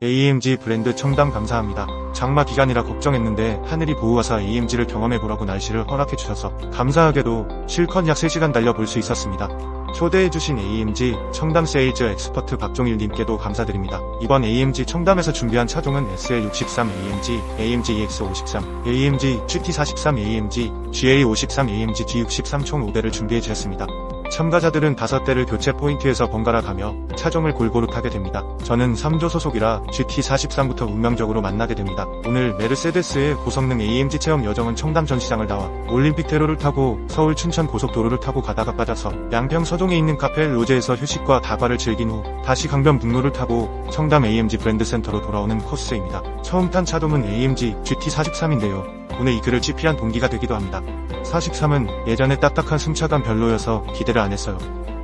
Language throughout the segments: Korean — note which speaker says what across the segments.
Speaker 1: AMG 브랜드 청담 감사합니다. 장마 기간이라 걱정했는데 하늘이 보우와서 AMG를 경험해보라고 날씨를 허락해주셔서 감사하게도 실컷 약 3시간 달려볼 수 있었습니다. 초대해주신 AMG 청담 세일즈 엑스퍼트 박종일님께도 감사드립니다. 이번 AMG 청담에서 준비한 차종은 SL63 AMG, AMG EX53, AMG GT43 AMG, GA53 AMG G63 총 5대를 준비해주셨습니다. 참가자들은 5대를 교체 포인트에서 번갈아 가며 차종을 골고루 타게 됩니다. 저는 3조 소속이라 GT43부터 운명적으로 만나게 됩니다. 오늘 메르세데스의 고성능 AMG 체험 여정은 청담 전시장을 나와 올림픽 대로를 타고 서울 춘천 고속도로를 타고 가다가 빠져서 양평 서동에 있는 카페 로제에서 휴식과 다과를 즐긴 후 다시 강변북로를 타고 청담 AMG 브랜드 센터로 돌아오는 코스입니다. 처음 탄 차종은 AMG GT43인데요. 오늘 이 글을 GP한 동기가 되기도 합니다. 43은 예전에 딱딱한 승차감 별로여서 기대를 안 했어요.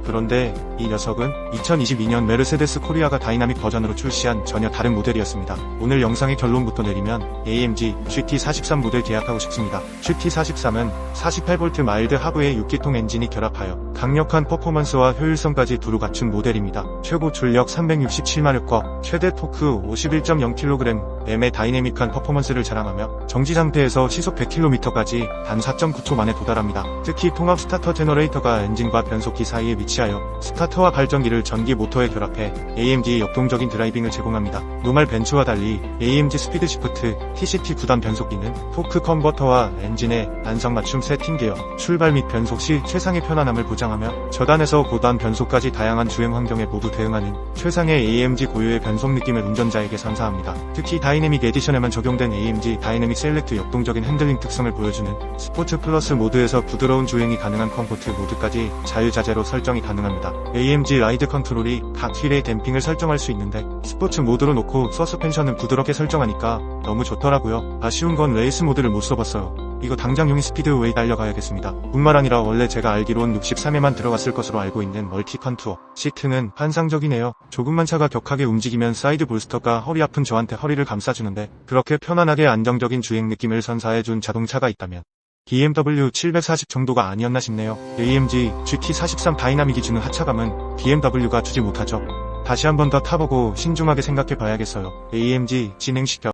Speaker 1: 그런데 이 녀석은 2022년 메르세데스 코리아가 다이나믹 버전으로 출시한 전혀 다른 모델이었습니다. 오늘 영상의 결론부터 내리면 AMG GT43 모델 계약하고 싶습니다. GT43은 48V 마일드 하부의 6기통 엔진이 결합하여 강력한 퍼포먼스와 효율성까지 두루 갖춘 모델입니다. 최고 출력 367마력과 최대 토크 51.0kg, M의 다이내믹한 퍼포먼스를 자랑하며 정지 상태에서 시속 100km까지 단 4.9초 만에 도달합니다. 특히 통합 스타터 제너레이터가 엔진과 변속기 사이에 위치 하여 스타터와 발전기를 전기 모터에 결합해 AMG의 역동적인 드라이빙을 제공합니다. 노말 벤츠와 달리 AMG 스피드 시프트 TCT 9단 변속기는 토크 컨버터와 엔진의 안성맞춤 세팅 계열, 출발 및 변속 시 최상의 편안함을 보장하며 저단에서 고단 변속까지 다양한 주행 환경에 모두 대응하는 최상의 AMG 고유의 변속 느낌을 운전자에게 선사합니다. 특히 다이내믹 에디션에만 적용된 AMG 다이내믹 셀렉트 역동적인 핸들링 특성을 보여주는 스포츠 플러스 모드에서 부드러운 주행이 가능한 컴포트 모드까지 자유자재로 설정이 가능합니다. AMG 라이드 컨트롤이 각 휠의 댐핑을 설정할 수 있는데 스포츠 모드로 놓고 서스펜션은 부드럽게 설정하니까 너무 좋더라고요. 아쉬운 건 레이스 모드를 못 써봤어요. 이거 당장 용인 스피드웨이 달려가야겠습니다. 뿐만 아니라 원래 제가 알기론 63에만 들어갔을 것으로 알고 있는 멀티 컨 투어 시트는 환상적이네요. 조금만 차가 격하게 움직이면 사이드 볼스터가 허리 아픈 저한테 허리를 감싸주는데 그렇게 편안하게 안정적인 주행 느낌을 선사해준 자동차가 있다면 BMW 740 정도가 아니었나 싶네요. AMG GT43 다이나믹이 주는 하차감은 BMW가 주지 못하죠. 다시 한 번 더 타보고 신중하게 생각해 봐야겠어요. AMG 진행시켜